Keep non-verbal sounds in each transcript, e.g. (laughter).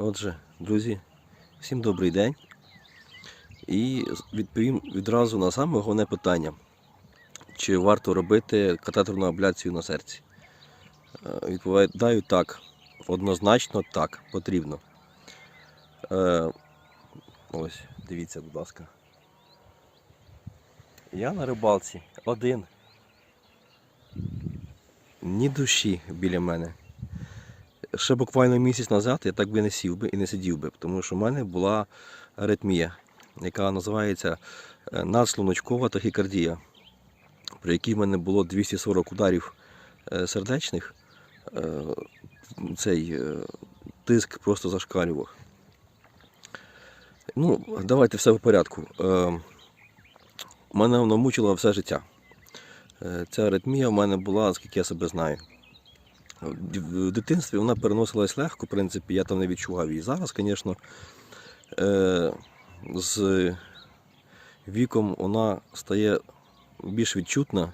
Отже, друзі, всім добрий день. І відповім відразу на саме головне питання. Чи варто робити катетерну абляцію на серці? Е, Відповідаю так. Однозначно так, потрібно. Е, ось, дивіться, будь ласка. Я на рибалці один. Ні душі біля мене ще буквально місяць назад я так би не сів би і не сидів би, тому що в мене була аритмія, яка називається е, надшлуночкова тахікардія, при якій в мене було 240 ударів е, сердечних. Е, Цей тиск просто зашкалював. Ну, давайте все в порядку. Мене воно мучило все життя. Ця аритмія в мене була, скільки я себе знаю. В дитинстві вона переносилась легко, в принципі, я там не відчував її. Зараз, звісно, е, з віком вона стає більш відчутна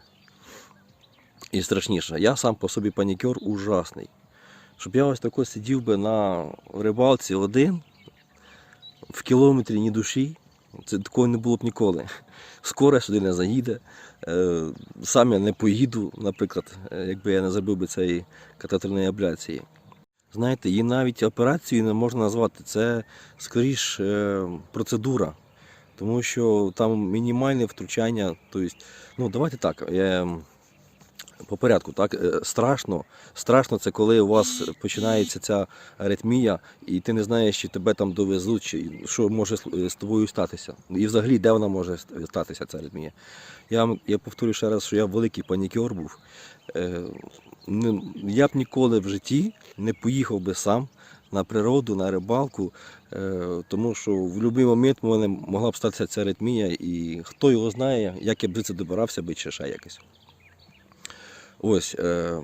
і страшніша. Я сам по собі панікер ужасний. Щоб я ось тако сидів би на рибалці один, в кілометрі ні душі, це такого не було б ніколи. Скоро сюди не заїде. Е, Сам я не поїду, наприклад, е, якби я не зробив би цієї катетерної абляції. Знаєте, її навіть операцією не можна назвати. Це скоріш е, процедура. Тому що там мінімальне втручання. Тобто, ну давайте так. е, По порядку, так е, страшно. Страшно це коли у вас починається ця аритмія, і ти не знаєш, чи тебе там довезуть, чи що може з з тобою статися. І взагалі, де вона може статися, ця аритмія. Я, я повторю ще раз, що я великий панікер був. Е, Я б ніколи в житті не поїхав би сам на природу, на рибалку, е, тому що в будь-який момент в мене могла б статися ця аритмія, і хто його знає, як я б до це добирався би чи ще якось. Ось, е,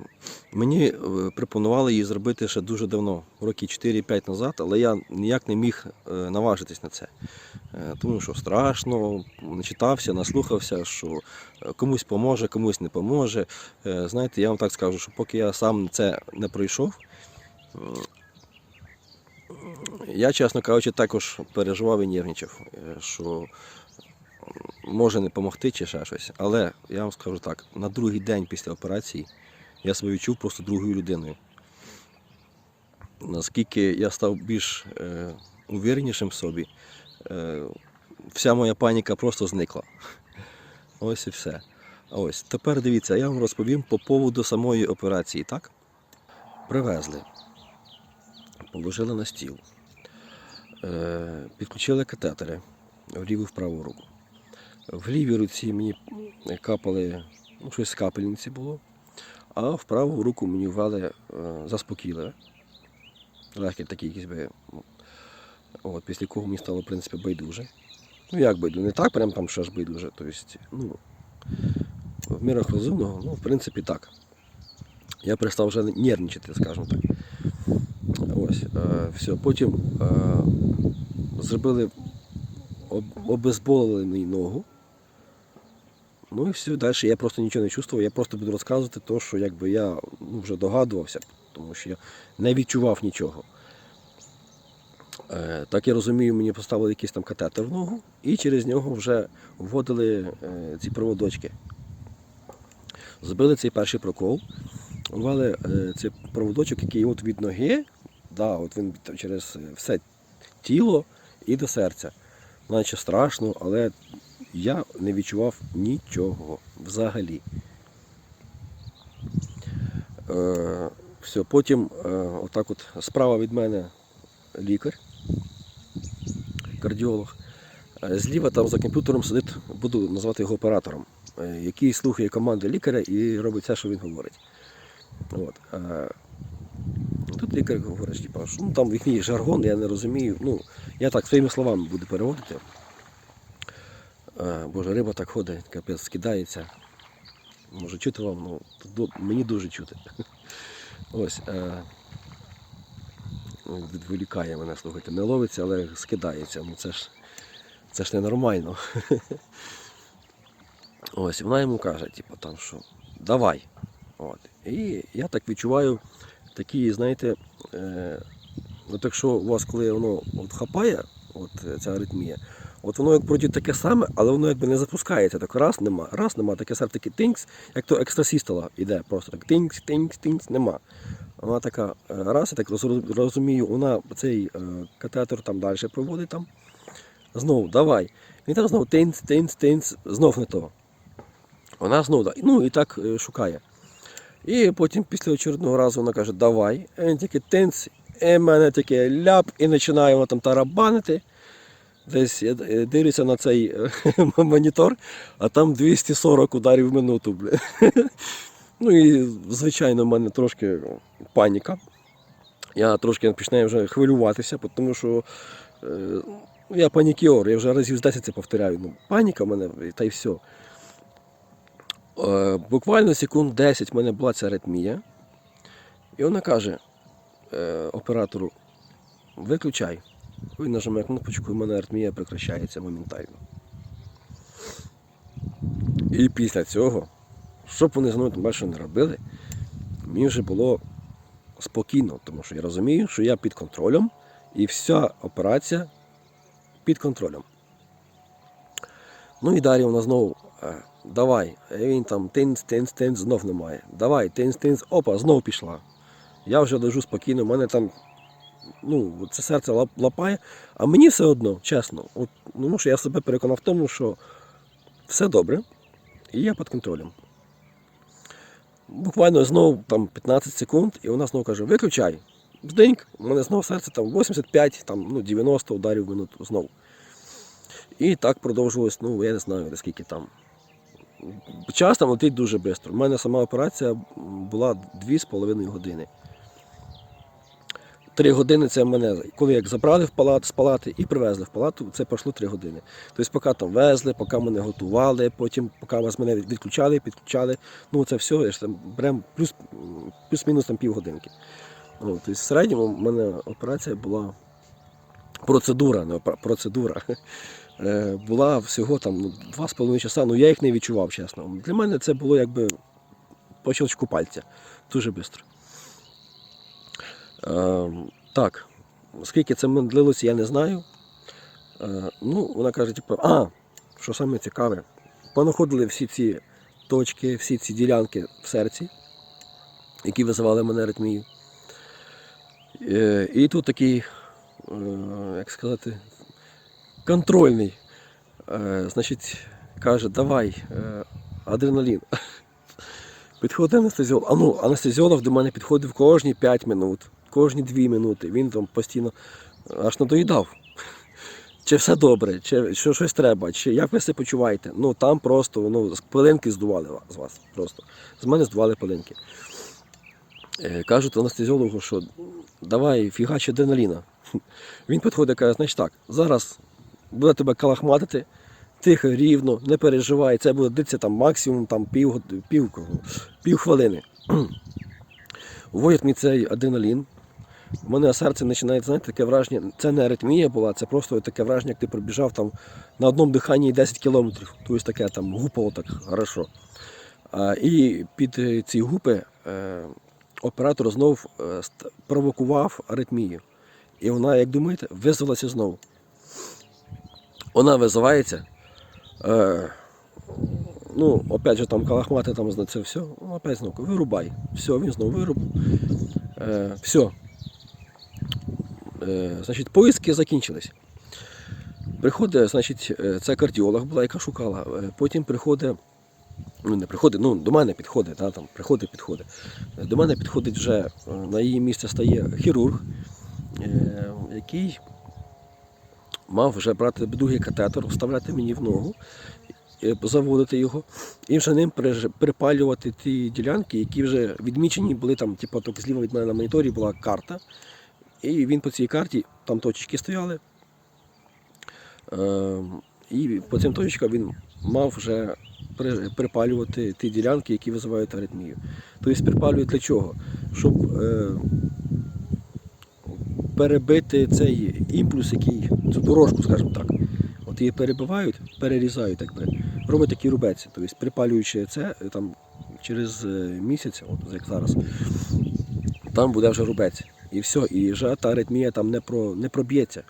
мені е, пропонували її зробити ще дуже давно, роки 4-5 назад, але я ніяк не міг е, наважитись на це. Е, тому що страшно, начитався, наслухався, що комусь поможе, комусь не поможе. Знаєте, я вам так скажу, що поки я сам це не пройшов, я, чесно кажучи, також переживав і нервничав, що може не допомогти чи ще щось. Але я вам скажу так, на другий день після операції я себе відчув просто другою людиною. Наскільки я став більш е, увіренішим в собі, е, вся моя паніка просто зникла. Ось і все. Ось. Тепер дивіться, я вам розповім по поводу самої операції, так? Привезли, положили на стіл, е, підключили катетери в ліву в праву руку. В лівій руці мені капали, ну, щось з капельниці було, а в праву руку мені ввели е, заспокійливе. Легке таке якесь би. ну, От, після якого мені стало, в принципі, байдуже. Ну як байдуже, не так, прям там що ж байдуже. Тобто, ну, в мірах розумного, ну, в принципі, так. Я перестав вже нервничати, скажімо так. Ось, е, все. Потім е, зробили об, обезболили мені ногу. Ну і все, далі я просто нічого не чувствував, я просто буду розказувати те, що якби я ну, вже догадувався, тому що я не відчував нічого. Е, так я розумію, мені поставили якийсь там катетер в ногу, і через нього вже вводили е, ці проводочки. Зробили цей перший прокол, ввели е, цей проводочок, який от від ноги, да, от він через все тіло і до серця. Наче страшно, але я не відчував нічого взагалі. Е, все, потім е, отак от справа від мене лікар, кардіолог. Е, Зліва там за комп'ютером сидить, буду назвати його оператором, е, який слухає команди лікаря і робить все, що він говорить. От. е, Тут лікар говорить, типу, що ну, там їхній жаргон, я не розумію. Ну, я так своїми словами буду переводити. Е, Боже, риба так ходить, капець скидається. Може чути вам, ну мені дуже чути. (laughs) Ось. Е, відволікає мене, слухайте, не ловиться, але скидається. Ну це ж це ж ненормально. (laughs) Ось, вона йому каже, типу, там, що давай. От. І я так відчуваю такі, знаєте, е, От якщо у вас, коли воно от хапає, от ця аритмія, от воно як вроді таке саме, але воно якби не запускається. Так раз нема, раз нема, таке серце таке тинкс, як то екстрасістола іде, просто так тинкс, тинкс, тинкс, нема. Вона така е, раз, я так розумію, вона цей е, катетер там далі проводить там. Знову, давай. Він там знову тинц, тинц, тинц, знов не то. Вона знову, ну і так е, шукає. І потім після очередного разу вона каже, давай. І він тільки тинц, і мене таке ляп, і починає вона там тарабанити. Десь я е, дивлюся на цей е, (laughs) монітор, а там 240 ударів в минуту. Бля. (laughs) Ну і звичайно, в мене трошки паніка. Я трошки починаю вже хвилюватися, тому що е, ну, я панікіор, я вже разів з 10 це повторяю. Ну, паніка в мене та й все. Буквально секунд 10 в мене була ця аритмія. І вона каже оператору: виключай. Він нажимає кнопочку, і в мене аритмія прекращається моментально. І після цього, щоб вони мною там більше не робили, мені вже було спокійно, тому що я розумію, що я під контролем і вся операція під контролем. Ну і далі вона знову е, давай. Він там тинц, тинц, тинц, знов немає. Давай, тинц, тинц, опа, знов пішла. Я вже лежу спокійно, в мене там ну, це серце лапає, а мені все одно, чесно, от, ну, тому що я себе переконав в тому, що все добре, і я під контролем. Буквально знову там 15 секунд, і вона знову каже: виключай. Бзденьк, у мене знову серце там 85, там, ну, 90 ударів в минуту знову. І так продовжувалось, ну, я не знаю, скільки там. Час там летить дуже швидко. У мене сама операція була 2,5 години. Три години це мене, коли як забрали в палат, з палати і привезли в палату, це пройшло три години. Тобто, поки там везли, поки мене готували, потім поки вас мене відключали, підключали. Ну це все, я ж там берем плюс, плюс-мінус там півгодинки. Ну, тобто, в середньому в мене операція була процедура, не опера- процедура. (laughs) Е, Була всього там ну, два з половиною часа, ну я їх не відчував, чесно. Для мене це було якби по щелчку пальця. Дуже швидко. Е, так, скільки це длилося, я не знаю. Е, ну, вона каже, типу, а, що саме цікаве, понаходили всі ці точки, всі ці ділянки в серці, які визивали мене аритмію. Е, і тут такий, е, як сказати, контрольний. Значить, каже, давай, адреналін. (laughs) Підходить анестезіолог. А ну, анестезіолог до мене підходив кожні 5 минут, кожні 2 минути. Він там постійно аж надоїдав. Чи все добре, чи що щось треба, чи як ви себе почуваєте? Ну там просто ну, пилинки здували з вас. Просто. З мене здували пилинки. Е, Кажуть анестезіологу, що давай фігач адреналіна. Він підходить і каже, значить так, зараз буде тебе калахматити, тихо, рівно, не переживай, це буде дитися там максимум там, пів, пів, пів хвилини. (clears throat) Вводять мені цей адреналін. У мене серце починає, знаєте, таке враження, це не аритмія була, це просто таке враження, як ти пробіжав там на одному диханні 10 кілометрів. Тобто таке там гупало так хорошо. А, і під ці гупи е, оператор знов е, провокував аритмію. І вона, як думаєте, визвалася знову. Вона визивається. Е, ну, опять же, там калахмати там це все. Ну, опять знову вирубай. Все, він знову вирубав. Е, все. Е, значить, поиски закінчились. Приходить, значить, е, це кардіолог була, яка шукала. Е, Потім приходить, ну не приходить, ну до мене підходить, да, там, приходить, підходить. До мене підходить вже на її місце стає хірург, який мав вже брати другий катетер, вставляти мені в ногу, заводити його, і вже ним припалювати ті ділянки, які вже відмічені були там, типу, тільки зліва від мене на моніторі була карта. І він по цій карті, там точки стояли. Е, і по цим точкам він мав вже припалювати ті ділянки, які визивають аритмію. Тобто припалюють для чого? Щоб е, перебити цей імпульс, який, цю дорожку, скажімо так. От її перебивають, перерізають, так би, роблять такий рубець. Тобто припалюючи це е, там, через е, місяць, от як зараз, там буде вже рубець. І все, і вже та аритмія там не, про, не проб'ється,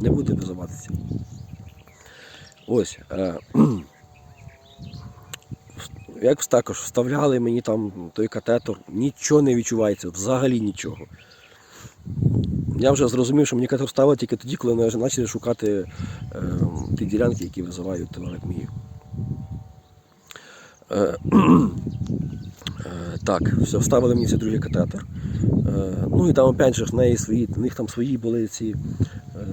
не буде визиватися. Ось. Е, (clears throat) як також вставляли мені там той катетор, нічого не відчувається, взагалі нічого. Я вже зрозумів, що мені катетор ставили тільки тоді, коли вони вже почали шукати е, ті ділянки, які визивають аритмію. Е, (clears throat) так, все, вставили мені цей другий катетер. Е, ну і там опять же в неї свої, в них там свої були ці е,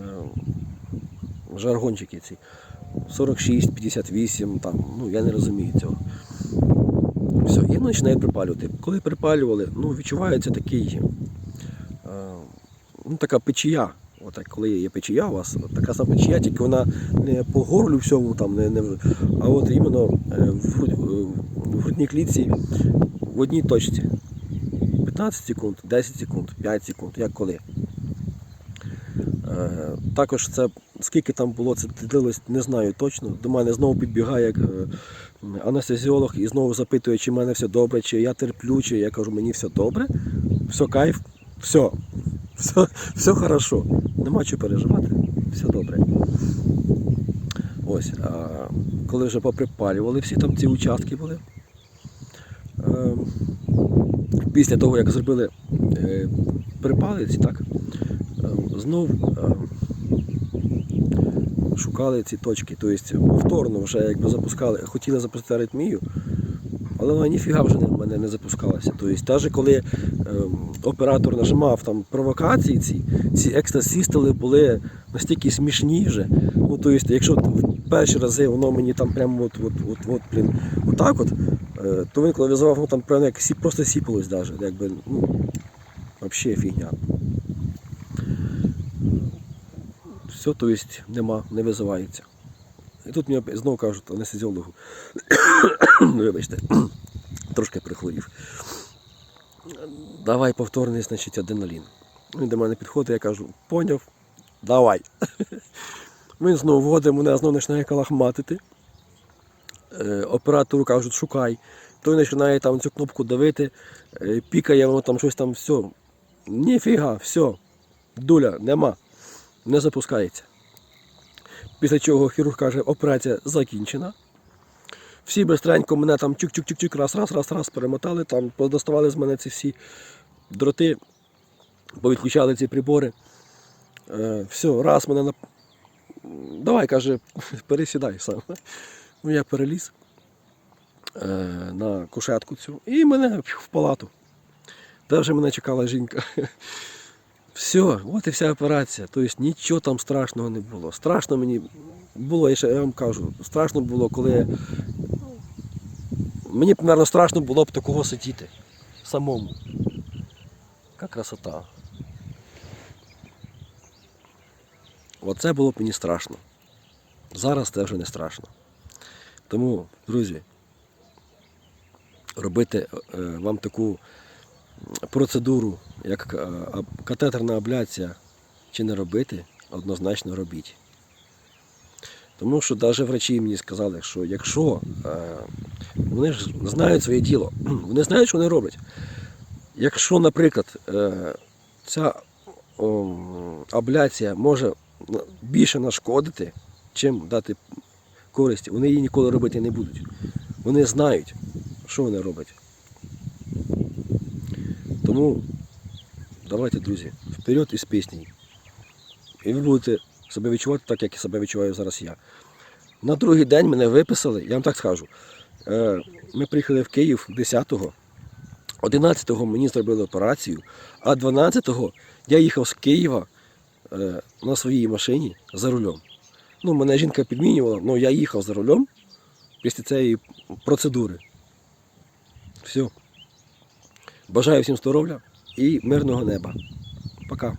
жаргончики ці. 46, 58, там, ну я не розумію цього. Все, і починають припалювати. Коли припалювали, ну відчувається такий, е, ну така печія. Отак, коли є печія у вас, от така сама печія, тільки вона не по горлю всьому, там, не, не, а от іменно в, е, в грудній клітці в одній точці. 15 секунд, 10 секунд, 5 секунд, як коли. Е, Також це скільки там було, це длилось, не знаю точно. До мене знову підбігає як е, анестезіолог і знову запитує, чи в мене все добре, чи я терплю, чи я кажу, мені все добре, все кайф, все, все, все хорошо. Нема чого переживати, все добре. Ось, а коли вже поприпалювали всі там ці участки були. е, Після того, як зробили е, припали так, е, знов е, шукали ці точки. Тобто повторно вже якби запускали, хотіли запустити аритмію, але вона ніфіга вже в мене не запускалася. Тобто, навіть коли оператор нажимав там провокації, ці, ці екстасістоли були настільки смішні вже. Ну, тобто, якщо в перші рази воно мені там прямо от, от, от, от, блін, отак от, е, то він коли визивав, ну там прямо як сі, просто сіпалось навіть, якби, ну, взагалі фігня. Все, то есть нема, не визивається. І тут мені знову кажуть анестезіологу. (coughs) Вибачте, (coughs) трошки прихворів. Давай повторний, значить, адреналін. Він до мене підходить, я кажу, поняв, давай. (laughs) Він знову вводить, мене знову починає калахматити. Е, Оператору кажуть, шукай. Той починає там цю кнопку давити, е, пікає, воно там щось там, все. Ніфіга, все. Дуля, нема не запускається. Після чого хірург каже, операція закінчена. Всі бистренько мене там чук-чук-чук-чук, раз, раз, раз, раз перемотали, там доставали з мене ці всі дроти, повідключали ці прибори. Е, все, раз мене на. Давай, каже, (laughs) пересідай сам. Ну, я переліз е, на кушетку цю і мене в палату. Де вже мене чекала жінка. (laughs) Все, от і вся операція. Тобто нічого там страшного не було. Страшно мені було, я ще я вам кажу, страшно було, коли. Мені, мабуть, страшно було б такого сидіти самому. Яка красота. Оце було б мені страшно. Зараз це вже не страшно. Тому, друзі, робити е, вам таку процедуру, як е, катетерна абляція, чи не робити, однозначно робіть. Тому що навіть врачі мені сказали, що якщо е, вони ж знають своє діло, (clears throat) вони знають, що вони роблять. Якщо, наприклад, е, ця абляція може більше нашкодити, чим дати користь, вони її ніколи робити не будуть. Вони знають, що вони роблять. Тому давайте, друзі, вперед із піснею. І ви будете себе відчувати так, як себе відчуваю зараз я. На другий день мене виписали, я вам так скажу. Е, Ми приїхали в Київ 10-го, 11-го мені зробили операцію, а 12-го я їхав з Києва е, на своїй машині за рулем. Ну, мене жінка підмінювала, але я їхав за рулем після цієї процедури. Все. Бажаю всім здоров'я і мирного неба. Пока.